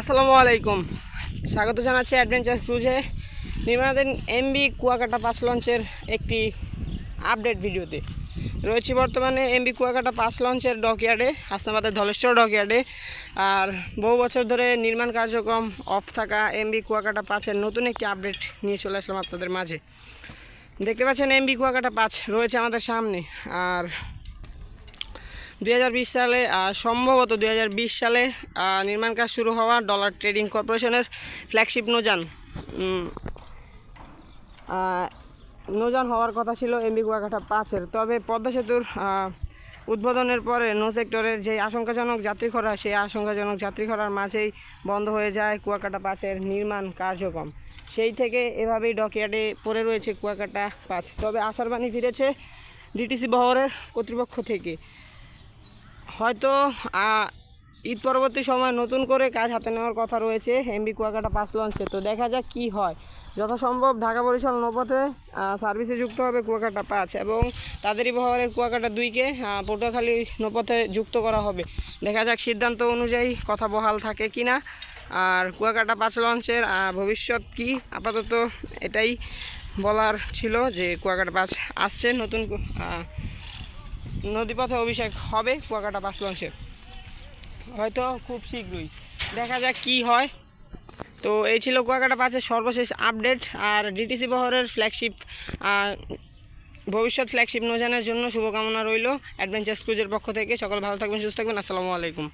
আসসালামু আলাইকুম। স্বাগত জানাচ্ছি অ্যাডভেঞ্চার ক্রুজে নির্মাণাধীন এমবি কুয়াকাটা পাঁচ লঞ্চের একটি আপডেট ভিডিওতে। রয়েছি বর্তমানে এমবি কুয়াকাটা পাঁচ লঞ্চের ডকইয়ার্ডে হাসনাবাদের ধলেশ্বর ডকইয়ার্ডে আর বহু বছর ধরে নির্মাণ কার্যক্রম অফ থাকা এমবি কুয়াকাটা পাঁচের নতুন একটি আপডেট নিয়ে চলে আসলাম আপনাদের মাঝে। দেখতে পাচ্ছেন এমবি কুয়াকাটা পাঁচ রয়েছে আমাদের সামনে। আর দুই হাজার বিশ সালে সম্ভবত দুই হাজার বিশ সালে নির্মাণ কাজ শুরু হওয়া ডলার ট্রেডিং কর্পোরেশনের ফ্ল্যাগশিপ আহ, নৌযান হওয়ার কথা ছিল এমবি কুয়াকাটা পাঁচের। তবে পদ্মা সেতুর উদ্বোধনের পরে নৌ সেক্টরের যে আশঙ্কাজনক যাত্রী খরা সেই আশঙ্কাজনক যাত্রী খরার মাঝেই বন্ধ হয়ে যায় কুয়াকাটা পাঁচের নির্মাণ কার্যক্রম। সেই থেকে এভাবেই ডকইয়ার্ডে পড়ে রয়েছে কুয়াকাটা পাঁচ। তবে আশার বাণী ফিরেছে ডিটিসি বহরের কর্তৃপক্ষ থেকে। হয়তো ঈদ পরবর্তী সময় নতুন করে কাজ হাতে নেওয়ার কথা রয়েছে এমবি কুয়াকাটা পাঁচ লঞ্চে। তো দেখা যাক কি হয়। যথাসম্ভব ঢাকা বরিশাল নৌপথে সার্ভিসে যুক্ত হবে কুয়াকাটা পাঁচ এবং তাদেরই বহরের কুয়াকাটা দুইকে পটুয়াখালী নৌপথে যুক্ত করা হবে। দেখা যাক সিদ্ধান্ত অনুযায়ী কথা বহাল থাকে কি না। আর কুয়াকাটা পাঁচ লঞ্চের ভবিষ্যৎ কি? আপাতত এটাই বলার ছিল যে কুয়াকাটা পাঁচ আসছে নতুন নদীপথে অভিষেক হবে, কুয়াকাটা পাঁচ লঞ্চের হয়তো খুব শীঘ্রই। দেখা যাক কি হয়। তো এই ছিল কুয়াকাটা পাঁচের সর্বশেষ আপডেট, আর ডিটিসি বহরের ফ্ল্যাগশিপ ভবিষ্যৎ ফ্ল্যাগশিপ নজানের জন্য শুভকামনা রইল। অ্যাডভেঞ্চার ক্রুজের পক্ষ থেকে। সকল ভালো থাকবেন, সুস্থ থাকবেন। আসসালামু আলাইকুম।